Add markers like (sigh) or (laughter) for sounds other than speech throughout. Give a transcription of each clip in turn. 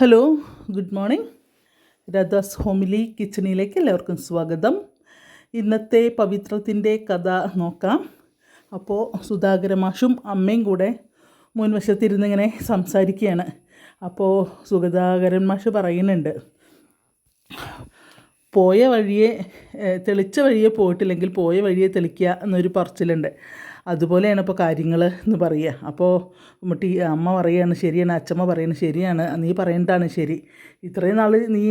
Hello good morning Radha's homely കിച്ചണിലേക്ക് എല്ലാവർക്കും സ്വാഗതം. ഇന്നത്തെ പവിത്രത്തിന്റെ കഥ നോക്കാം. അപ്പോൾ സുധാകര മാഷും അമ്മയും കൂടെ മുൻവശത്തിരുന്നിങ്ങനെ സംസാരിക്കുകയാണ്. അപ്പോൾ സുഗതാകരൻ മാഷ് പറയുന്നുണ്ട് പോയ വഴിയെ തെളിച്ച വഴിയെ പോയിട്ടില്ലെങ്കിൽ പോയ വഴിയെ തെളിക്കുക എന്നൊരു പറച്ചിലുണ്ട്. അതുപോലെയാണ് ഇപ്പോൾ കാര്യങ്ങൾ എന്ന് പറയുക. അപ്പോൾ ടീ അമ്മ പറയുകയാണ് ശരിയാണ് അച്ഛമ്മ പറയുന്നത് ശരിയാണ് നീ പറയേണ്ടതാണ് ശരി. ഇത്രയും നാൾ നീ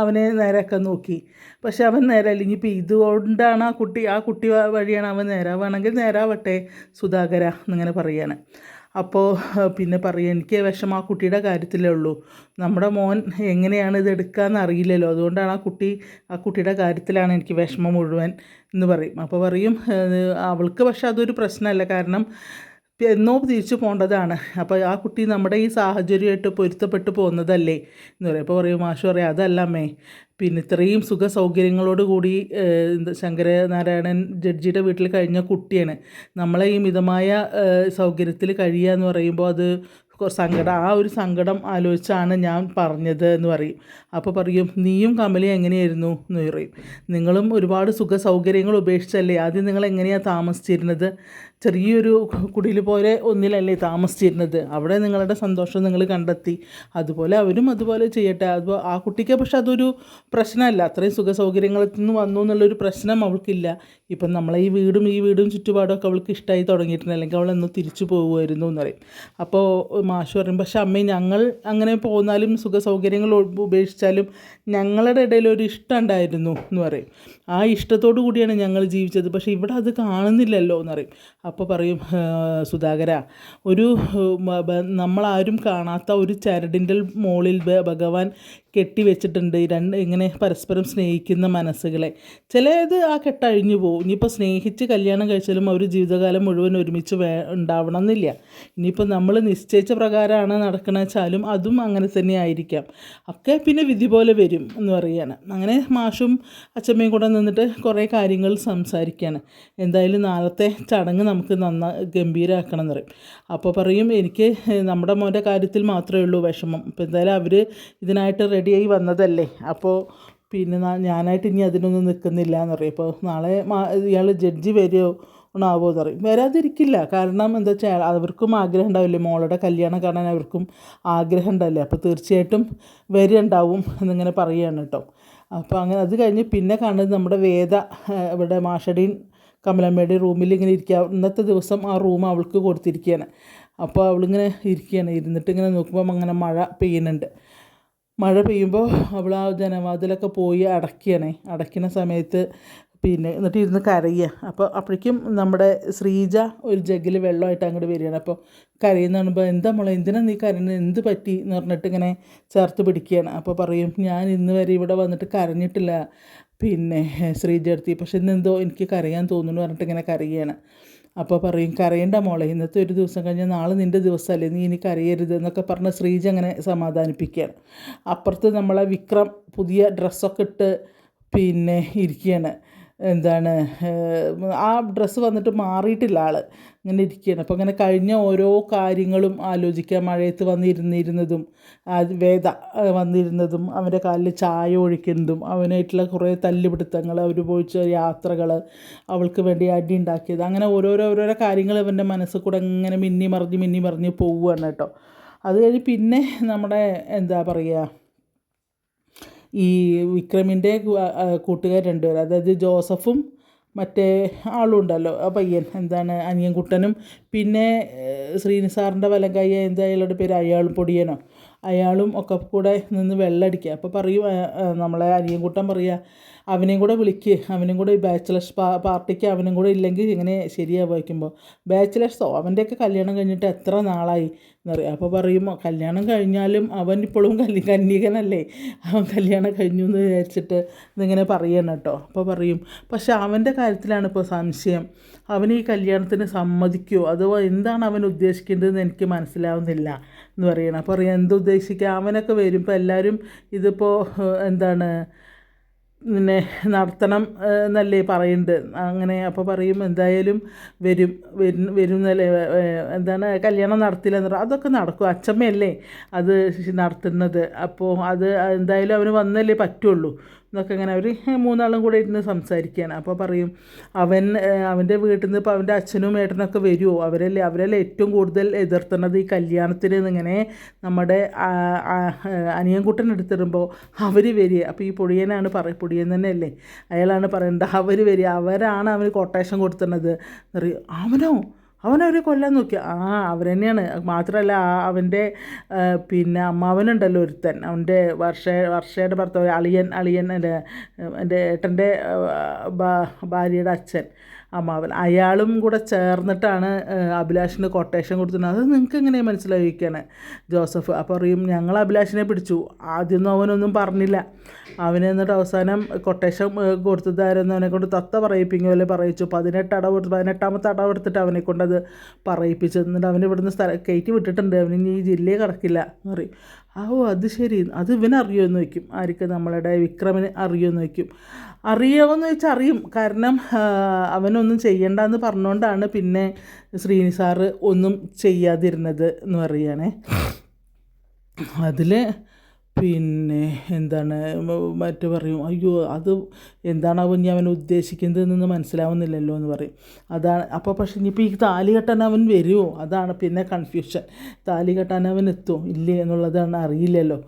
അവനെ നേരാക്കാൻ നോക്കി. പക്ഷെ അവൻ നേരല്ല ഇനിയിപ്പോൾ ഇതുകൊണ്ടാണ് ആ കുട്ടി ആ കുട്ടി വഴിയാണ് അവൻ നേരാവുകയാണെങ്കിൽ നേരാവട്ടെ സുധാകര എന്നിങ്ങനെ പറയുകയാണ് അപ്പോൾ പിന്നെ പറയും എനിക്ക് വിഷമം ആ കുട്ടിയുടെ കാര്യത്തിലേ ഉള്ളൂ. നമ്മുടെ മോൻ എങ്ങനെയാണ് ഇത് അറിയില്ലല്ലോ. അതുകൊണ്ടാണ് ആ കുട്ടി ആ കുട്ടിയുടെ കാര്യത്തിലാണ് എനിക്ക് വിഷമം മുഴുവൻ എന്ന് പറയും. അപ്പോൾ പറയും അവൾക്ക് പക്ഷെ അതൊരു പ്രശ്നമല്ല. കാരണം എന്നോ തിരിച്ചു പോകേണ്ടതാണ് അപ്പോൾ ആ കുട്ടി നമ്മുടെ ഈ സാഹചര്യമായിട്ട് പൊരുത്തപ്പെട്ടു പോകുന്നതല്ലേ എന്ന് പറയും. അപ്പോൾ പറയും മാഷു പറയും അതല്ല അമ്മേ. പിന്നെ ഇത്രയും സുഖ സൗകര്യങ്ങളോട് കൂടി ശങ്കരനാരായണൻ ജഡ്ജിയുടെ വീട്ടിൽ കഴിഞ്ഞ കുട്ടിയാണ്. നമ്മളെ ഈ മിതമായ സൗകര്യത്തിൽ കഴിയുക എന്ന് പറയുമ്പോൾ അത് സങ്കടം ആ ഒരു സങ്കടം ആലോചിച്ചാണ് ഞാൻ പറഞ്ഞത് എന്ന് പറയും. അപ്പോൾ പറയും നീയും കമലയും എങ്ങനെയായിരുന്നു? എന്ന് പറയും. നിങ്ങളും ഒരുപാട് സുഖ സൗകര്യങ്ങൾ ഉപേക്ഷിച്ചല്ലേ? ആദ്യം നിങ്ങൾ എങ്ങനെയാണ് താമസിച്ചിരുന്നത്? ചെറിയൊരു കുടിൽ പോലെ ഒന്നിലല്ലേ താമസിച്ചിരുന്നത്. അവിടെ നിങ്ങളുടെ സന്തോഷം നിങ്ങൾ കണ്ടെത്തി. അതുപോലെ അവരും അതുപോലെ ചെയ്യട്ടെ. അത് ആ കുട്ടിക്ക് പക്ഷെ അതൊരു പ്രശ്നമല്ല. അത്രയും സുഖ സൗകര്യങ്ങളിൽ നിന്ന് വന്നു എന്നുള്ളൊരു പ്രശ്നം അവൾക്കില്ല. ഇപ്പം നമ്മളെ ഈ വീടും ഈ വീടും ചുറ്റുപാടും ഒക്കെ അവൾക്ക് ഇഷ്ടമായി തുടങ്ങിയിട്ടുണ്ട്. അല്ലെങ്കിൽ അവൾ തിരിച്ചു പോകുമായിരുന്നു എന്ന് പറയും. അപ്പോൾ മാഷ് പറയും പക്ഷേ അമ്മേ ഞങ്ങൾ അങ്ങനെ പോന്നാലും സുഖ സൗകര്യങ്ങൾ ഉപേക്ഷിച്ചാലും ഞങ്ങളുടെ ഇടയിൽ ഒരു ഇഷ്ടം ഉണ്ടായിരുന്നു എന്ന് പറയും. ആ ഇഷ്ടത്തോടു കൂടിയാണ് ഞങ്ങൾ ജീവിച്ചത്. പക്ഷേ ഇവിടെ അത് കാണുന്നില്ലല്ലോ എന്ന് പറയും. അപ്പോൾ പറയും "ആ, സുധാകര ഒരു നമ്മളാരും കാണാത്ത ഒരു ചരടിന്റെ മുകളിൽ ഭഗവാൻ കെട്ടിവെച്ചിട്ടുണ്ട്. രണ്ട് ഇങ്ങനെ പരസ്പരം സ്നേഹിക്കുന്ന മനസ്സുകളെ. ചിലത് ആ കെട്ടഴിഞ്ഞു പോകും. ഇനിയിപ്പോൾ സ്നേഹിച്ച് കല്യാണം കഴിച്ചാലും അവർ ജീവിതകാലം മുഴുവൻ ഒരുമിച്ച് വേ ഉണ്ടാവണം എന്നില്ല ഇനിയിപ്പോൾ നമ്മൾ നിശ്ചയിച്ച പ്രകാരമാണ് നടക്കണ വെച്ചാലും അതും അങ്ങനെ തന്നെ ആയിരിക്കാം. ഒക്കെ പിന്നെ വിധി പോലെ വരും എന്ന് പറയുകയാണ്. അങ്ങനെ മാഷും അച്ഛമ്മയും കൂടെ നിന്നിട്ട് കുറേ കാര്യങ്ങൾ സംസാരിക്കുകയാണ്. എന്തായാലും നാളത്തെ ചടങ്ങ് നമുക്ക് നന്ന ഗംഭീരമാക്കണം എന്ന് പറയും. അപ്പോൾ പറയും എനിക്ക് നമ്മുടെ മോന്റെ കാര്യത്തിൽ മാത്രമേ ഉള്ളൂ വിഷമം. അപ്പോൾ എന്തായാലും അവർ ഇതിനായിട്ട് റെഡിയായി വന്നതല്ലേ? അപ്പോൾ പിന്നെ ഞാനായിട്ട് ഇനി അതിനൊന്നും നിൽക്കുന്നില്ല എന്ന് പറയും. അപ്പോൾ നാളെ ഇയാൾ ജഡ്ജി വരുമോ ആവോ എന്ന് പറയും. വരാതിരിക്കില്ല. കാരണം എന്താ വെച്ചാൽ അവർക്കും ആഗ്രഹം ഉണ്ടാവില്ലേ? മോളുടെ കല്യാണം കാണാൻ അവർക്കും ആഗ്രഹം ഉണ്ടാവില്ലേ? അപ്പോൾ തീർച്ചയായിട്ടും വരുണ്ടാവും എന്നിങ്ങനെ പറയുകയാണ് കേട്ടോ. അപ്പോൾ അങ്ങനെ അത് കഴിഞ്ഞ് പിന്നെ കാണുന്നത് നമ്മുടെ വേദ ഇവിടെ മാഷടീൻ കമലമ്മയുടെ റൂമിൽ ഇങ്ങനെ ഇരിക്കുക. ഇന്നത്തെ ദിവസം ആ റൂം അവൾക്ക് കൊടുത്തിരിക്കുകയാണ്. അപ്പോൾ അവളിങ്ങനെ ഇരിക്കുകയാണ്. ഇരുന്നിട്ട് ഇങ്ങനെ നോക്കുമ്പോൾ അങ്ങനെ മഴ പെയ്യുന്നുണ്ട്. മഴ പെയ്യുമ്പോൾ അവൾ ആ ജനവാതിലൊക്കെ പോയി അടയ്ക്കുകയാണേ അടയ്ക്കുന്ന സമയത്ത് പിന്നെ എന്നിട്ട് ഇരുന്ന് കരയുക അപ്പോൾ അപ്പോഴേക്കും നമ്മുടെ ശ്രീജ ഒരു ജഗ്ഗിൽ വെള്ളമായിട്ട് അങ്ങോട്ട് വരികയാണ്. അപ്പോൾ കരയുന്ന കാണുമ്പോൾ എന്താ മോളെ എന്തിനാ നീ കരയുന്നത് എന്ത് പറ്റി? എന്ന് പറഞ്ഞിട്ട് ഇങ്ങനെ ചേർത്ത് പിടിക്കുകയാണ്. അപ്പോൾ പറയും ഞാൻ ഇന്ന് വരെ ഇവിടെ വന്നിട്ട് കരഞ്ഞിട്ടില്ല. പിന്നെ ശ്രീജ എടുത്തി പക്ഷെ ഇന്നെന്തോ എനിക്ക് കരയാൻ തോന്നുന്നു പറഞ്ഞിട്ട് ഇങ്ങനെ കരയാണ്. അപ്പോൾ പറയും കരയേണ്ട മോളെ ഇന്നത്തെ ഒരു ദിവസം കഴിഞ്ഞാൽ നാളെ നിന്റെ ദിവസമല്ലേ നീ ഇനി കരയരുത് എന്നൊക്കെ പറഞ്ഞ് ശ്രീജ അങ്ങനെ സമാധാനിപ്പിക്കുകയാണ്. അപ്പുറത്ത് നമ്മളെ വിക്രം പുതിയ ഡ്രസ്സൊക്കെ ഇട്ട് പിന്നെ ഇരിക്കുകയാണ്. എന്താണ് ആ ഡ്രസ്സ് വന്നിട്ട് മാറിയിട്ടില്ല ആൾ ഇങ്ങനെ ഇരിക്കുകയാണ് അപ്പോൾ അങ്ങനെ കഴിഞ്ഞ ഓരോ കാര്യങ്ങളും ആലോചിക്കുക. മഴയത്ത് വന്നിരുന്നിരുന്നതും വേദ വന്നിരുന്നതും അവന്റെ കാലിൽ ചായ ഒഴിക്കുന്നതും അവനായിട്ടുള്ള കുറേ തല്ലുപിടുത്തങ്ങൾ അവർ പോയിച്ച യാത്രകൾ അവൾക്ക് വേണ്ടി അടി ഉണ്ടാക്കിയത്. അങ്ങനെ ഓരോരോ ഓരോരോ കാര്യങ്ങൾ അവന്റെ മനസ്സിൽ കൂടെ ഇങ്ങനെ മിന്നി മറിഞ്ഞ് മിന്നി മറിഞ്ഞ് പോവുകയാണ് കേട്ടോ. അത് കഴിഞ്ഞ് പിന്നെ നമ്മുടെ എന്താ പറയുക ഈ വിക്രമിന്റെ കൂട്ടുകാർ രണ്ടുപേരും അതായത് ജോസഫും മറ്റേ ആളും ഉണ്ടല്ലോ ആ പയ്യൻ എന്താണ് അനിയൻകുട്ടനും പിന്നെ ശ്രീനിസാറിന്റെ ശ്രീനിസാറിന്റെ കൈ എന്താ അയാളുടെ പേര് അയാളും പൊടിയനോ അയാളും ഒക്കെ കൂടെ നിന്ന് വെള്ളം അടിക്കുക അപ്പോൾ പറയും നമ്മളെ അനിയൻകുട്ടൻ പറയുക അവനെയും കൂടെ വിളിക്ക് അവനും കൂടെ ഈ ബാച്ചിലേഴ്സ് പാർട്ടിക്ക് അവനും കൂടെ ഇല്ലെങ്കിൽ ഇങ്ങനെ ശരിയാവും വയ്ക്കുമ്പോൾ ബാച്ചിലേഴ്സോ അവന്റെയൊക്കെ കല്യാണം കഴിഞ്ഞിട്ട് എത്ര നാളായി? എന്നറിയാം. അപ്പോൾ പറയും കല്യാണം കഴിഞ്ഞാലും അവൻ ഇപ്പോഴും കല്യ കന്യകനല്ലേ? അവൻ കല്യാണം കഴിഞ്ഞു എന്ന് വിചാരിച്ചിട്ട് ഇതിങ്ങനെ പറയണം കേട്ടോ അപ്പോൾ പറയും പക്ഷെ അവന്റെ കാര്യത്തിലാണ് ഇപ്പോൾ സംശയം. അവൻ ഈ കല്യാണത്തിന് സമ്മതിക്കുമോ അതോ എന്താണ് അവൻ ഉദ്ദേശിക്കേണ്ടതെന്ന് എനിക്ക് മനസ്സിലാവുന്നില്ല. എന്ന് പറയണം. അപ്പോൾ പറയാം എന്തുദ്ദേശിക്കുക അവനൊക്കെ വരും. ഇപ്പോൾ എല്ലാവരും ഇതിപ്പോൾ എന്താണ് പിന്നെ നടത്തണം എന്നല്ലേ പറയുന്നുണ്ട് അങ്ങനെ അപ്പോൾ പറയും എന്തായാലും വരും വരും വരും എന്നല്ലേ എന്താണ് കല്യാണം നടത്തില്ല എന്ന് പറയും അതൊക്കെ നടക്കും. അച്ഛമ്മയല്ലേ അത് നടത്തുന്നത്. അപ്പോൾ അത് എന്തായാലും അവന് വന്നല്ലേ പറ്റുള്ളൂ. എന്നൊക്കെ ഇങ്ങനെ അവർ മൂന്നാളും കൂടെ ഇരുന്ന് സംസാരിക്കുകയാണ്. അപ്പോൾ പറയും അവൻ അവന്റെ വീട്ടിൽ നിന്ന് ഇപ്പോൾ അവന്റെ അച്ഛനും ഏട്ടനൊക്കെ വരുമോ അവരല്ലേ അവരല്ലേ ഏറ്റവും കൂടുതൽ എതിർത്തുന്നത് ഈ കല്യാണത്തിന് ഇങ്ങനെ നമ്മുടെ അനിയൻകുട്ടൻ എടുത്തിടുമ്പോൾ അവർ വരിക. അപ്പോൾ ഈ പൊടിയനാണ് പറ പൊടിയൻ തന്നെയല്ലേ? അയാളാണ് പറയേണ്ടത് അവർ വരിക അവരാണ് അവന് കൊട്ടേഷൻ കൊടുത്തുന്നത് പറയും അവനോ? അവനവരെ കൊല്ലാൻ നോക്കി. ആ അവരെന്നെയാണ്. മാത്രമല്ല ആ അവന്റെ പിന്നെ അമ്മാവനുണ്ടല്ലോ ഒരുത്തൻ. അവന്റെ വർഷ വർഷയുടെ ഭർത്താവ് അളിയൻ അളിയൻ എന്റെ എന്റെ ഏട്ടന്റെ ഭാര്യയുടെ അച്ഛൻ. അമ്മാവൻ അയാളും കൂടെ ചേർന്നിട്ടാണ് അഭിലാഷിന് കൊട്ടേഷൻ കൊടുത്തിരുന്നത്. അത് നിങ്ങൾക്ക് എങ്ങനെ മനസ്സിലായിരിക്കുകയാണ് ജോസഫ്? അപ്പോൾ പറയും ഞങ്ങൾ അഭിലാഷിനെ പിടിച്ചു. ആദ്യമൊന്നും അവനൊന്നും പറഞ്ഞില്ല. അവന് എന്നിട്ട് അവസാനം കൊട്ടേഷൻ കൊടുത്തതായിരുന്നു. അവനെ കൊണ്ട് തത്ത പറയിപ്പിക്കും പോലെ പറയിച്ചു. പതിനെട്ട് അടവ് കൊടുത്ത് പതിനെട്ടാമത്തെ അടവ് എടുത്തിട്ട് അവനെ കൊണ്ട് അത് പറയിപ്പിച്ചു എന്നിട്ട് അവൻ ഇവിടുന്ന് സ്ഥല കയറ്റി വിട്ടിട്ടുണ്ട്. അവന് ഈ ജില്ലയെ കിടക്കില്ല എന്ന് പറയും. ഓ അത് ശരി. അത് ഇവനറിയോ എന്ന് ചോദിക്കും ആർക്ക്? നമ്മളുടെ വിക്രമിന് അറിയോ എന്ന് അറിയാമെന്ന് ചോദിച്ചാൽ അറിയും. കാരണം അവനൊന്നും അവനൊന്നും ചെയ്യണ്ടെന്ന് പറഞ്ഞുകൊണ്ടാണ് പിന്നെ ശ്രീനി സാറ് ഒന്നും ചെയ്യാതിരുന്നത് എന്ന് പറയുകയാണേ അതിൽ പിന്നെ എന്താണ് മറ്റു പറയും അയ്യോ അത് എന്താണ് അവൻ ഇനി അവൻ ഉദ്ദേശിക്കുന്നതെന്ന് മനസ്സിലാവുന്നില്ലല്ലോ എന്ന് പറയും. അതാണ് അപ്പോൾ പക്ഷേ ഇനിയിപ്പോൾ ഈ താലി കെട്ടാൻ അവൻ വരുമോ അതാണ് പിന്നെ കൺഫ്യൂഷൻ താലി കെട്ടാൻ അവൻ എത്തുമോ ഇല്ലേ എന്നുള്ളതാണ് അറിയില്ലല്ലോ.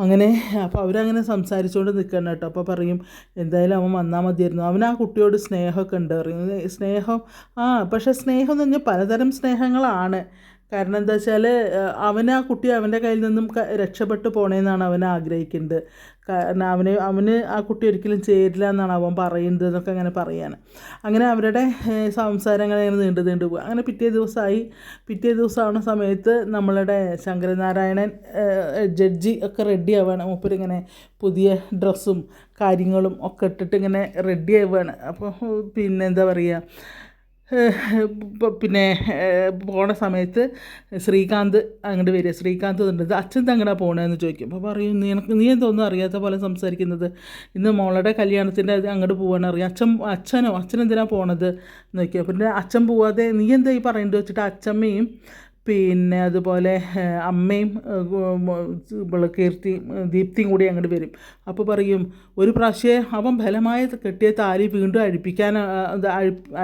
അങ്ങനെ അപ്പോൾ അവരങ്ങനെ സംസാരിച്ചുകൊണ്ട് നിൽക്കണം കേട്ടോ. അപ്പോൾ പറയും എന്തായാലും അവൻ വന്നാൽ മതിയായിരുന്നു. അവൻ ആ കുട്ടിയോട് സ്നേഹമൊക്കെ ഉണ്ട്. പറയും സ്നേഹം ആ പക്ഷേ സ്നേഹം എന്ന് പറഞ്ഞാൽ പലതരം സ്നേഹങ്ങളാണ്. കാരണം എന്താ വെച്ചാൽ അവൻ ആ കുട്ടി അവന്റെ കയ്യിൽ നിന്നും രക്ഷപ്പെട്ടു പോണേന്നാണ് അവൻ ആഗ്രഹിക്കുന്നത് കാരണം അവന് അവന് ആ കുട്ടി ഒരിക്കലും ചേരില്ല എന്നാണ് അവൻ പറയുന്നത് എന്നൊക്കെ അങ്ങനെ പറയാണ്. അങ്ങനെ അവരുടെ സംസാരങ്ങൾ ഇങ്ങനെ നീണ്ടു നീണ്ടു പോകും അങ്ങനെ പിറ്റേ ദിവസമായി. പിറ്റേ ദിവസമാവുന്ന സമയത്ത് നമ്മളുടെ ശങ്കരനാരായണൻ ജഡ്ജി ഒക്കെ റെഡി ആവുകയാണ് മൂപ്പരിങ്ങനെ പുതിയ ഡ്രസ്സും കാര്യങ്ങളും ഒക്കെ ഇട്ടിട്ട് ഇങ്ങനെ റെഡി ആവുകയാണ് അപ്പോൾ പിന്നെ എന്താ പറയുക പിന്നെ പോണ സമയത്ത് ശ്രീകാന്ത് അങ്ങോട്ട് വരിക. ശ്രീകാന്ത് വന്നിട്ട് അച്ഛൻ തങ്ങടാ പോണേന്ന് ചോദിക്കും. അപ്പോൾ പറയും നിനക്ക് നീ എന്തൊന്നും അറിയാത്ത പോലെ സംസാരിക്കുന്നത്. ഇന്ന് മോളുടെ കല്യാണത്തിന്റെ അത് അങ്ങോട്ട് പോകാൻ അറിയാം. അച്ഛൻ അച്ഛനോ അച്ഛൻ എന്തിനാ പോണത്? എന്ന് നോക്കിയാൽ പിന്നെ അച്ഛൻ പോവാതെ നീ എന്താ ഈ പറയുന്നത് വെച്ചിട്ട് അച്ഛമ്മയും പിന്നെ അതുപോലെ അമ്മയും കീർത്തി ദീപ്തിയും കൂടി അങ്ങോട്ട് വരും. അപ്പോൾ പറയും ഒരു പ്രാവശ്യം അവൻ ഫലമായ കെട്ടിയ താലി വീണ്ടും അഴിപ്പിക്കാൻ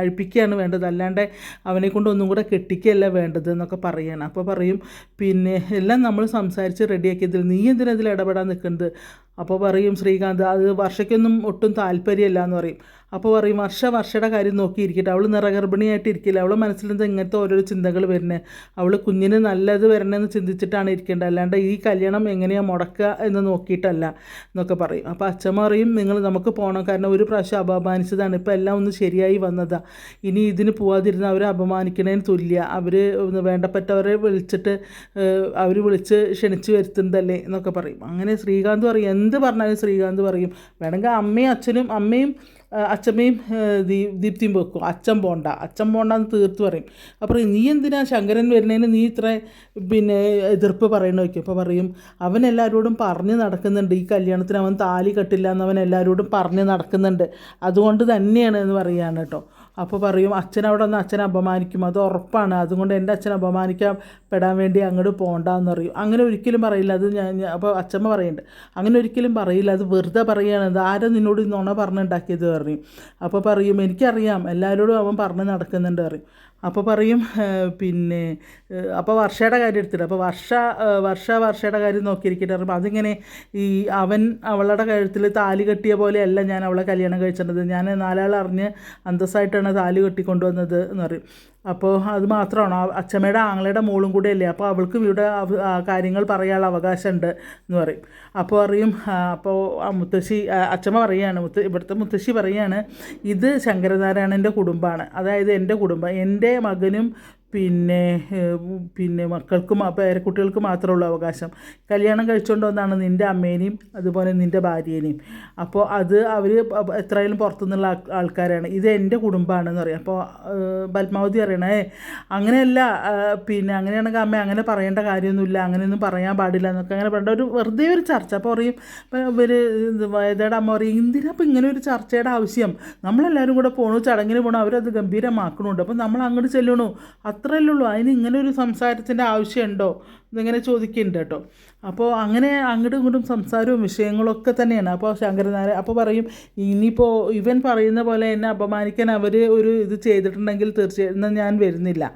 അഴിപ്പിക്കുകയാണ് വേണ്ടത്. അല്ലാണ്ട് അവനെ കൊണ്ട് ഒന്നും കൂടെ കെട്ടിക്കുകയല്ല വേണ്ടത് എന്നൊക്കെ പറയാണ്. അപ്പോൾ പറയും പിന്നെ എല്ലാം നമ്മൾ സംസാരിച്ച് റെഡിയാക്കിയതിൽ നീ എന്തിനാ ഇതിൽ ഇടപെടാൻ നിൽക്കുന്നത്? അപ്പോൾ പറയും ശ്രീകാന്ത് അത് വർഷയ്ക്കൊന്നും ഒട്ടും താല്പര്യമില്ല എന്ന് പറയും. അപ്പോൾ പറയും വർഷ വർഷയുടെ കാര്യം നോക്കിയിരിക്കട്ടെ. അവൾ നിറഗർഭിണിയായിട്ട് ഇരിക്കില്ല. അവളെ മനസ്സിൽ എന്താ ഇങ്ങനത്തെ ഓരോ ചിന്തകൾ വരുന്നത് അവൾ കുഞ്ഞിന് നല്ലത് വരണമെന്ന് ചിന്തിച്ചിട്ടാണ് ഇരിക്കേണ്ടത്. അല്ലാണ്ട് ഈ കല്യാണം എങ്ങനെയാണ് മുടക്കുക എന്ന് നോക്കിയിട്ടല്ല എന്നൊക്കെ പറയും. അപ്പോൾ അച്ഛമ്മ പറയും നിങ്ങൾ നമുക്ക് പോകണം കാരണം ഒരു പ്രാവശ്യം അപമാനിച്ചതാണ്. ഇപ്പോൾ എല്ലാം ഒന്ന് ശരിയായി വന്നതാണ് ഇനി ഇതിന് പോവാതിരുന്ന അവരെ അപമാനിക്കണേന് തുല്യ. അവർ വേണ്ടപ്പെട്ടവരെ വിളിച്ചിട്ട് അവർ വിളിച്ച് ക്ഷണിച്ച് വരുത്തുന്നതല്ലേ? എന്നൊക്കെ പറയും. അങ്ങനെ ശ്രീകാന്ത് പറയും എന്ത് പറഞ്ഞാലും ശ്രീകാന്ത് പറയും. വേണമെങ്കിൽ അമ്മയും അച്ഛനും അമ്മയും അച്ഛമ്മയും ദീ ദീപ്തിയും വെക്കും. അച്ഛൻ പോണ്ട. അച്ഛൻ പോണ്ടെന്ന് തീർത്ത് പറയും. അപ്പോൾ നീ എന്തിനാ ശങ്കരൻ വരുന്നതിന് നീ ഇത്ര പിന്നെ എതിർപ്പ് പറയണ വയ്ക്കും അപ്പോൾ പറയും അവൻ എല്ലാവരോടും പറഞ്ഞ് നടക്കുന്നുണ്ട്. ഈ കല്യാണത്തിന് അവൻ താലി കെട്ടില്ല എന്ന് അവൻ എല്ലാവരോടും പറഞ്ഞ് നടക്കുന്നുണ്ട്. അതുകൊണ്ട് തന്നെയാണ് എന്ന് പറയുകയാണ് കേട്ടോ. അപ്പോൾ പറയും അച്ഛൻ അവിടെ നിന്ന് അച്ഛനെ അപമാനിക്കും. അത് ഉറപ്പാണ്. അതുകൊണ്ട് എന്റെ അച്ഛനെ അപമാനിക്കാൻ പെടാൻ വേണ്ടി അങ്ങോട്ട് പോകണ്ടെന്ന് പറയും. അങ്ങനെ ഒരിക്കലും പറയില്ല. അത് ഞാൻ അപ്പോൾ അച്ഛമ്മ പറയുന്നുണ്ട് അങ്ങനെ ഒരിക്കലും പറയില്ല. അത് വെറുതെ പറയുകയാണ് അത് ആരും നിന്നോട് നുണ പറഞ്ഞുണ്ടാക്കിയത്? പറയും. അപ്പോൾ പറയും എനിക്കറിയാം. എല്ലാവരോടും അവൻ പറഞ്ഞ് നടക്കുന്നുണ്ട്. പറയും. അപ്പോൾ പറയും പിന്നെ അപ്പോൾ വർഷയുടെ കാര്യം എടുത്തിട്ട് അപ്പോൾ വർഷ വർഷ വർഷയുടെ കാര്യം നോക്കിയിരിക്കട്ടെ. പറയുമ്പോൾ അതിങ്ങനെ ഈ അവൻ അവളുടെ കഴുത്തിൽ താലി കെട്ടിയ പോലെയല്ല ഞാൻ അവളെ കല്യാണം കഴിച്ചിട്ടത് ഞാൻ നാലാൾ അറിഞ്ഞ് അന്തസ്സായിട്ടാണ് താലി കെട്ടിക്കൊണ്ടുവന്നത് എന്ന് പറയും. അപ്പോൾ അത് മാത്രമാണോ? അച്ഛമ്മയുടെ ആങ്ങളയുടെ മോളും കൂടെ അല്ലേ അപ്പോൾ അവൾക്ക് ഇവിടെ കാര്യങ്ങൾ പറയാനുള്ള അവകാശമുണ്ട് എന്ന് പറയും. അപ്പോൾ അറിയും അപ്പോൾ മുത്തശ്ശി അച്ഛമ്മ പറയുകയാണ് മുത്ത ഇവിടുത്തെ മുത്തശ്ശി പറയുകയാണ് ഇത് ശങ്കരനാരായണന്റെ കുടുംബമാണ്. അതായത് എന്റെ കുടുംബം. എന്റെ മകനും പിന്നെ പിന്നെ മക്കൾക്ക് പേരക്കുട്ടികൾക്ക് മാത്രമുള്ള അവകാശം. കല്യാണം കഴിച്ചുകൊണ്ട് വന്നാണ് നിന്റെ അമ്മേനെയും അതുപോലെ നിന്റെ ഭാര്യേനെയും അപ്പോൾ അത് അവർ എത്രയും പുറത്തുനിന്നുള്ള ആൾ- ആൾക്കാരാണ്. ഇത് എന്റെ കുടുംബമാണെന്ന് പറയും. അപ്പോൾ പത്മാവതി പറയണേ അങ്ങനെയല്ല പിന്നെ അങ്ങനെയാണെങ്കിൽ അമ്മ അങ്ങനെ പറയേണ്ട കാര്യമൊന്നുമില്ല അങ്ങനെയൊന്നും പറയാൻ പാടില്ല എന്നൊക്കെ അങ്ങനെ പറയേണ്ട ഒരു വെറുതെ ഒരു ചർച്ച. അപ്പോൾ പറയും ഇവർ വേദയുടെ അമ്മ പറയും എന്തിനാ അപ്പോൾ ഇങ്ങനെ ഒരു ചർച്ചയുടെ ആവശ്യം? നമ്മളെല്ലാവരും കൂടെ പോകണു ചടങ്ങിന് പോകണം അവരത് ഗംഭീരമാക്കണുണ്ട്. അപ്പോൾ നമ്മൾ അങ്ങോട്ട് ചെല്ലണു. അത്രയല്ലേ ഉള്ളൂ അതിന് ഇങ്ങനെ ഒരു സംസാരത്തിന്റെ ആവശ്യമുണ്ടോ? എന്നിങ്ങനെ ചോദിക്കുന്നുണ്ട് കേട്ടോ. അപ്പോൾ അങ്ങനെ അങ്ങോട്ടും ഇങ്ങോട്ടും സംസാരവും വിഷയങ്ങളൊക്കെ തന്നെയാണ്. അപ്പോൾ ശങ്കരനാരായണ അപ്പോൾ പറയും ഇനിയിപ്പോൾ ഇവൻ പറയുന്ന പോലെ എന്നെ അപമാനിക്കാൻ അവർ ഒരു ഇത് ചെയ്തിട്ടുണ്ടെങ്കിൽ തീർച്ചയായും ഞാൻ വരുന്നില്ല.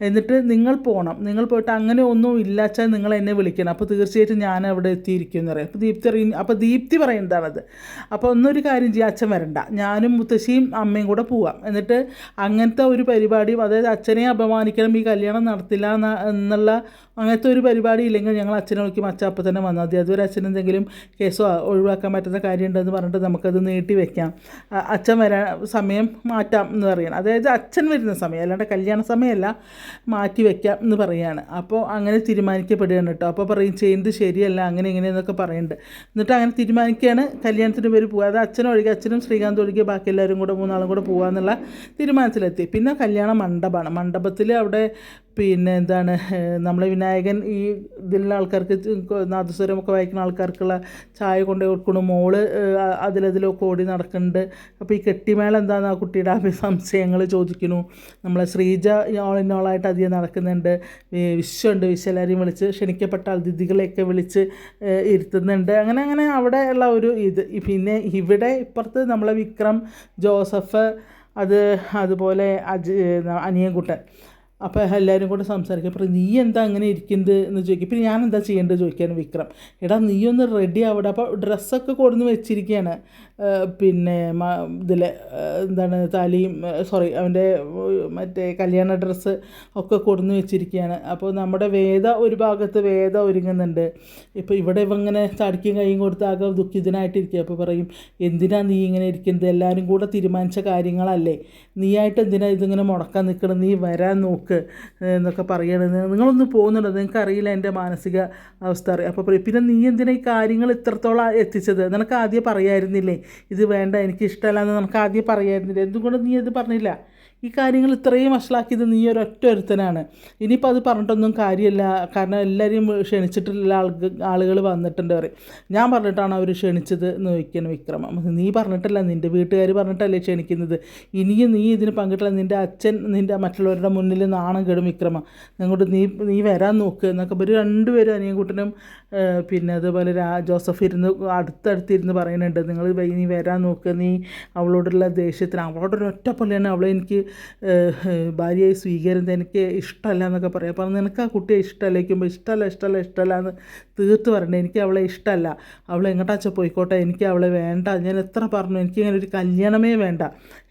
എന്നിട്ട് നിങ്ങൾ പോകണം നിങ്ങൾ പോയിട്ട് അങ്ങനെ ഒന്നും ഇല്ലാച്ചാൽ നിങ്ങൾ എന്നെ വിളിക്കണം. അപ്പോൾ തീർച്ചയായിട്ടും ഞാൻ അവിടെ എത്തിയിരിക്കും എന്ന് പറയും. അപ്പോൾ ദീപ്തി അറിയും അപ്പോൾ ദീപ്തി പറയുന്നതാണത്. അപ്പോൾ ഒന്നൊരു കാര്യം ചെയ്യാം അച്ഛൻ വരണ്ട. ഞാനും മുത്തശ്ശിയും അമ്മയും കൂടെ പോവാം. എന്നിട്ട് അങ്ങനത്തെ ഒരു പരിപാടിയും അതായത് അച്ഛനെ അപമാനിക്കണം ഈ കല്യാണം നടത്തില്ല എന്നുള്ള അങ്ങനത്തെ ഒരു പരിപാടി ഇല്ലെങ്കിൽ ഞങ്ങൾ അച്ഛനെ നോക്കി അച്ഛൻ അപ്പം തന്നെ വന്നാൽ മതി. അതുവരെ അച്ഛൻ എന്തെങ്കിലും കേസോ ഒഴിവാക്കാൻ പറ്റുന്ന കാര്യമുണ്ടെന്ന് പറഞ്ഞിട്ട് നമുക്കത് നീട്ടി വെക്കാം. അച്ഛൻ വരാൻ സമയം മാറ്റാം എന്ന് പറയണം. അതായത് അച്ഛൻ വരുന്ന സമയം അല്ലാണ്ട് കല്യാണ സമയമല്ല മാറ്റി വെക്കാം എന്ന് പറയാണ്. അപ്പോൾ അങ്ങനെ തീരുമാനിക്കപ്പെടുകയാണ് കേട്ടോ. അപ്പോൾ പറയും ചെയ്യുന്നത് ശരിയല്ല അങ്ങനെ ഇങ്ങനെയെന്നൊക്കെ പറയുന്നുണ്ട് എന്നിട്ട് അങ്ങനെ തീരുമാനിക്കുകയാണ്. കല്യാണത്തിന് പേര് പോകുക അത് അച്ഛനും ഒഴികെ അച്ഛനും ശ്രീകാന്ത് ഒഴികെ ബാക്കി എല്ലാവരും കൂടെ മൂന്നാളും കൂടെ പോകാമെന്നുള്ള തീരുമാനത്തിലെത്തി. പിന്നെ കല്യാണ മണ്ഡപമാണ്. മണ്ഡപത്തിൽ അവിടെ പിന്നെ എന്താണ് നമ്മളെ വിനായകൻ ഈ ഇതിലുള്ള ആൾക്കാർക്ക് നാദസ്വരമൊക്കെ വായിക്കുന്ന ആൾക്കാർക്കുള്ള ചായ കൊണ്ട് കൊടുക്കണം മോൾ അതിലതിലൊക്കെ ഓടി നടക്കുന്നുണ്ട്. അപ്പോൾ ഈ കെട്ടിമേള എന്താണെന്ന് ആ കുട്ടിയുടെ സംശയങ്ങൾ ചോദിക്കുന്നു. നമ്മളെ ശ്രീജ ഓൾ ഇൻ ഓളായിട്ട് അധികം നടക്കുന്നുണ്ട്. വിശ്വമുണ്ട്. വിശ്വ എല്ലാവരെയും വിളിച്ച് ക്ഷണിക്കപ്പെട്ട അതിഥികളെയൊക്കെ വിളിച്ച് ഇരുത്തുന്നുണ്ട്. അങ്ങനെ അങ്ങനെ അവിടെ ഉള്ള ഒരു ഇത്. പിന്നെ ഇവിടെ ഇപ്പുറത്ത് നമ്മളെ വിക്രം ജോസഫ് അത് അതുപോലെ അജ് അനിയൻകുട്ടൻ. അപ്പോൾ എല്ലാവരും കൂടെ സംസാരിക്കും. അപ്പോൾ നീ എന്താ അങ്ങനെ ഇരിക്കുന്നത്? എന്ന് ചോദിക്കും. പിന്നെ ഞാൻ എന്താ ചെയ്യേണ്ടത് ചോദിക്കാൻ വിക്രം. എടാ നീ ഒന്ന് റെഡി ആവിടെ. അപ്പോൾ ഡ്രസ്സൊക്കെ കൊടുന്ന് വെച്ചിരിക്കുകയാണ് പിന്നെ ഇതിൽ എന്താണ് താലിയും സോറി അവന്റെ മറ്റേ കല്യാണ ഡ്രസ്സ് ഒക്കെ കൊടുന്ന് വെച്ചിരിക്കുകയാണ് അപ്പോൾ നമ്മുടെ വേദ ഒരു ഭാഗത്ത് വേദ ഒരുങ്ങുന്നുണ്ട്. ഇപ്പോൾ ഇവിടെ ഇവങ്ങനെ തടിക്കും കൈയും കൊടുത്ത് ആകെ ദുഃഖിതനായിട്ടിരിക്കുക അപ്പോൾ പറയും എന്തിനാ നീ ഇങ്ങനെ ഇരിക്കുന്നത്? എല്ലാവരും കൂടെ തീരുമാനിച്ച കാര്യങ്ങളല്ലേ. നീയായിട്ട് എന്തിനാ ഇതിങ്ങനെ മുടക്കാൻ നിൽക്കണം നീ വരാൻ നോക്ക് എന്നൊക്കെ പറയണത് നിങ്ങളൊന്ന് പോകുന്നുണ്ടോ? നിങ്ങൾക്ക് അറിയില്ല എന്റെ മാനസിക അവസ്ഥ അറിയാം. അപ്പോൾ പറയും പിന്നെ നീ എന്തിനാ ഈ കാര്യങ്ങൾ ഇത്രത്തോളം എത്തിച്ചത്? നിനക്ക് ആദ്യം പറയായിരുന്നില്ലേ ഇത് വേണ്ട എനിക്ക് ഇഷ്ടമല്ല എന്ന്? നിനക്ക് ആദ്യം പറയായിരുന്നില്ലേ? എന്തുകൊണ്ട് നീ ഇത് പറഞ്ഞില്ല? ഈ കാര്യങ്ങൾ ഇത്രയും വഷളാക്കിയത് നീ ഒറ്റ ഒരുത്തനാണ്. ഇനിയിപ്പോൾ അത് പറഞ്ഞിട്ടൊന്നും കാര്യമില്ല. കാരണം എല്ലാവരെയും ക്ഷണിച്ചിട്ടുള്ള ആളുകൾ വന്നിട്ടുണ്ട് പറയും ഞാൻ പറഞ്ഞിട്ടാണ് അവർ ക്ഷണിച്ചത് എന്ന് ചോദിക്കുന്നത് വിക്രമം. നീ പറഞ്ഞിട്ടല്ല നിന്റെ വീട്ടുകാർ പറഞ്ഞിട്ടല്ലേ ക്ഷണിക്കുന്നത്. ഇനിയും നീ ഇതിന് പങ്കിട്ടില്ല. നിന്റെ അച്ഛൻ നിന്റെ മറ്റുള്ളവരുടെ മുന്നിൽ നാണം കെടും വിക്രമ. അങ്ങോട്ട് നീ നീ വരാൻ നോക്ക് എന്നൊക്കെ ഇവർ രണ്ടുപേരും അനിയൻകുട്ടനും പിന്നെ അതുപോലെ രാ ജോസഫ് ഇരുന്ന് അടുത്തടുത്തിരുന്ന് പറയുന്നുണ്ട് നിങ്ങൾ നീ വരാൻ നോക്ക് നീ അവളോടുള്ള ദേഷ്യത്തിന് അവളോടൊരു ഒറ്റ പൊള്ളിയാണ് അവളെ എനിക്ക് ഭാര്യയായി സ്വീകരിക്കുന്നത് എനിക്ക് ഇഷ്ടമല്ല എന്നൊക്കെ പറയാം. അപ്പോൾ നിനക്ക് ആ കുട്ടിയെ ഇഷ്ടമല്ലേക്കുമ്പോൾ ഇഷ്ടമല്ല ഇഷ്ടമല്ല ഇഷ്ടമല്ല എന്ന് തീർത്ത് പറയണ്ടേ. എനിക്ക് അവളെ ഇഷ്ടമല്ല. അവളെ എങ്ങോട്ടാച്ച പോയിക്കോട്ടെ? എനിക്ക് അവളെ വേണ്ട. ഞാൻ എത്ര പറഞ്ഞു? എനിക്ക് ഇങ്ങനെ ഒരു കല്യാണമേ വേണ്ട.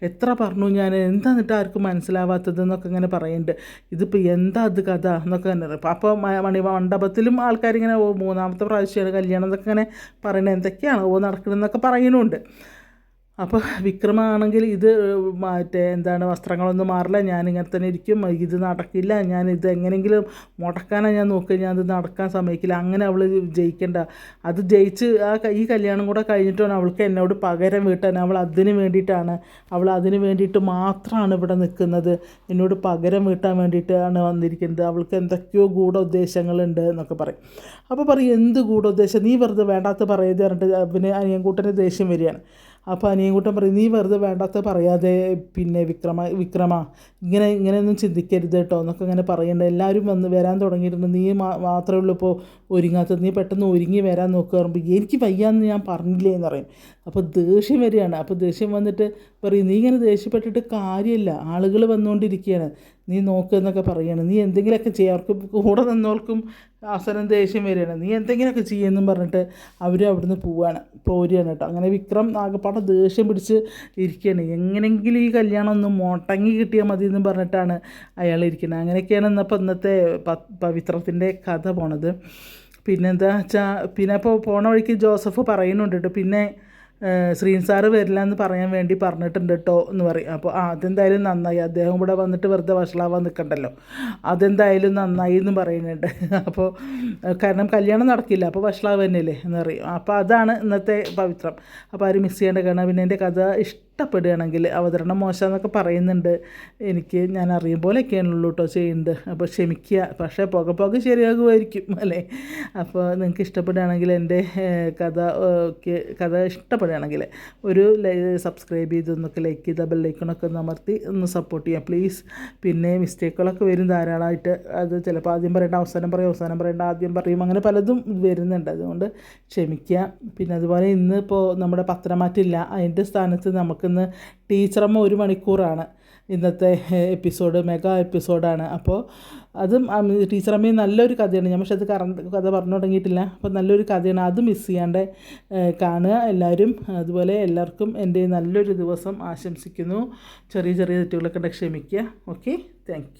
എത്ര പറഞ്ഞു ഞാൻ? എന്താ എന്നിട്ട് ആർക്കും മനസ്സിലാവാത്തത്? എന്നൊക്കെ ഇങ്ങനെ പറയുന്നുണ്ട്. ഇതിപ്പോൾ എന്താ അത് കഥ? എന്നൊക്കെ തന്നെ അപ്പോൾ മണി മണ്ഡപത്തിലും ആൾക്കാരിങ്ങനെ ഓ മൂന്നാമത്തെ പ്രാവശ്യമാണ് കല്യാണം എന്നൊക്കെ ഇങ്ങനെ പറയണത് എന്തൊക്കെയാണ് ഓ നടക്കണമെന്നൊക്കെ പറയുന്നുണ്ട്. അപ്പോൾ വിക്രമാണെങ്കിൽ ഇത് മറ്റേ എന്താണ് വസ്ത്രങ്ങളൊന്നും മാറില്ല ഞാൻ ഇങ്ങനെ തന്നെ ഇരിക്കും. ഇത് നടക്കില്ല ഞാൻ ഇത് എങ്ങനെയെങ്കിലും മുടക്കാനാണ് ഞാൻ നോക്കുക. ഞാൻ ഇത് നടക്കാൻ സമ്മതിക്കില്ല. അങ്ങനെ അവൾ ജയിക്കേണ്ട. അത് ജയിച്ച് ആ ഈ കല്യാണം കൂടെ കഴിഞ്ഞിട്ടാണ് അവൾക്ക് എന്നോട് പകരം വീട്ടാൻ. അവൾ അതിന് വേണ്ടിയിട്ടാണ്. അവൾ അതിന് വേണ്ടിയിട്ട് മാത്രമാണ് ഇവിടെ നിൽക്കുന്നത്. എന്നോട് പകരം വീട്ടാൻ വേണ്ടിയിട്ടാണ് വന്നിരിക്കുന്നത്. അവൾക്ക് എന്തൊക്കെയോ ഗൂഢ ഉദ്ദേശങ്ങളുണ്ട് എന്നൊക്കെ പറയും. അപ്പോൾ പറയും എന്ത് ഗൂഢ ഉദ്ദേശം നീ വെറുതെ വേണ്ടാത്ത പറയുന്നത് പറഞ്ഞിട്ട് പിന്നെ അനിയൻകൂട്ടന് ദേഷ്യം വരികയാണ്. അപ്പോൾ അനിയൻകുട്ടൻ പറയും നീ വെറുതെ വേണ്ടാത്ത പറയാതെ പിന്നെ വിക്രമ വിക്രമ ഇങ്ങനെ ഇങ്ങനെയൊന്നും ചിന്തിക്കരുത് കേട്ടോ എന്നൊക്കെ ഇങ്ങനെ പറയണ്ട. എല്ലാവരും വന്ന് വരാൻ തുടങ്ങിയിട്ടുണ്ട്. നീ മാത്രമേ ഉള്ളൂ ഇപ്പോൾ ഒരുങ്ങാത്തത്. നീ പെട്ടെന്ന് ഒരുങ്ങി വരാൻ നോക്കുക പറയുമ്പോൾ എനിക്ക് വയ്യാന്ന് ഞാൻ പറഞ്ഞില്ലേ എന്ന് പറയും. അപ്പോൾ ദേഷ്യം വരികയാണ്. അപ്പോൾ ദേഷ്യം വന്നിട്ട് പറയും നീ ഇങ്ങനെ ദേഷ്യപ്പെട്ടിട്ട് കാര്യമില്ല ആളുകൾ വന്നുകൊണ്ടിരിക്കുകയാണ് നീ നോക്കുക എന്നൊക്കെ പറയുകയാണ് നീ എന്തെങ്കിലുമൊക്കെ ചെയ്യുക അവർക്ക് കൂടെ നിന്നവർക്കും അവസരം ദേഷ്യം വരികയാണ്. നീ എന്തെങ്കിലുമൊക്കെ ചെയ്യുമെന്നും പറഞ്ഞിട്ട് അവർ അവിടുന്ന് പോവുകയാണ് പോരുകയാണ് കേട്ടോ. അങ്ങനെ വിക്രം ആകെപ്പാടെ ദേഷ്യം പിടിച്ച് ഇരിക്കുകയാണ്. എങ്ങനെയെങ്കിലും ഈ കല്യാണം ഒന്ന് മുടങ്ങി കിട്ടിയാൽ മതി എന്ന് പറഞ്ഞിട്ടാണ് അയാൾ ഇരിക്കുന്നത്. അങ്ങനെയൊക്കെയാണ് ഇന്നപ്പോൾ ഇന്നത്തെ പവിത്രത്തിന്റെ കഥ പോണത്. പിന്നെന്താ വെച്ചാൽ പിന്നെ ഇപ്പോൾ പോണ വഴിക്ക് ജോസഫ് പറയുന്നുണ്ട് കേട്ടോ. പിന്നെ ശ്രീൻ സാറ് വരില്ല എന്ന് പറയാൻ വേണ്ടി പറഞ്ഞിട്ടുണ്ട് കേട്ടോ എന്ന് പറയും. അപ്പോൾ ആ അതെന്തായാലും നന്നായി. അദ്ദേഹം ഇവിടെ വന്നിട്ട് വെറുതെ വഷളാവാൻ നിൽക്കണ്ടല്ലോ അതെന്തായാലും നന്നായി എന്ന് പറയുന്നുണ്ട്. (laughs) അപ്പോൾ കാരണം കല്യാണം നടക്കില്ല. അപ്പോൾ വഷളാവ് തന്നെയല്ലേ എന്ന് പറയും. അപ്പോൾ അതാണ് ഇന്നത്തെ പവിത്രം. അപ്പോൾ ആരും മിസ് ചെയ്യേണ്ട കാരണം പിന്നെ എന്റെ കഥ ഇഷ്ടപ്പെടുകയാണെങ്കിൽ അവതരണം മോശമെന്നൊക്കെ പറയുന്നുണ്ട്. എനിക്ക് ഞാൻ അറിയും പോലെയൊക്കെയാണല്ലോ കേട്ടോ ചെയ്യുന്നത്. അപ്പോൾ ക്ഷമിക്കുക. പക്ഷേ പുക പുക ശരിയാകുമായിരിക്കും അല്ലേ? അപ്പോൾ നിങ്ങൾക്ക് ഇഷ്ടപ്പെടുകയാണെങ്കിൽ എന്റെ കഥ കഥ ഇഷ്ടപ്പെടുകയാണെങ്കിൽ ഒരു സബ്സ്ക്രൈബ് ചെയ്തൊന്നൊക്കെ ലൈക്ക് ചെയ്ത ബെല്ലൈക്കണൊക്കെ ഒന്ന് അമർത്തി ഒന്ന് സപ്പോർട്ട് ചെയ്യാം പ്ലീസ്. പിന്നെ മിസ്റ്റേക്കുകളൊക്കെ വരും ധാരാളമായിട്ട്. അത് ചിലപ്പോൾ ആദ്യം പറയേണ്ട അവസാനം പറയും അവസാനം പറയേണ്ട ആദ്യം പറയും. അങ്ങനെ പലതും വരുന്നുണ്ട്. അതുകൊണ്ട് ക്ഷമിക്കുക. പിന്നെ അതുപോലെ ഇന്ന് ഇപ്പോൾ നമ്മുടെ പത്രമാറ്റില്ല. അതിന്റെ സ്ഥാനത്ത് നമുക്കിന്ന് ടീച്ചറമ്മ ഒരു മണിക്കൂറാണ്. ഇന്നത്തെ എപ്പിസോഡ് മെഗാ എപ്പിസോഡാണ്. അപ്പോൾ അതും ടീച്ചറമ്മയും നല്ലൊരു കഥയാണ്. ഞാൻ പക്ഷെ അത് കറണ്ട് കഥ പറഞ്ഞു തുടങ്ങിയിട്ടില്ല. അപ്പോൾ നല്ലൊരു കഥയാണ്. അത് മിസ് ചെയ്യാണ്ട് കാണുക. എല്ലാവരും അതുപോലെ എല്ലാവർക്കും എന്റെ നല്ലൊരു ദിവസം ആശംസിക്കുന്നു. ചെറിയ ചെറിയ തെറ്റുകളൊക്കെ ക്ഷമിക്കുക. ഓക്കെ? താങ്ക്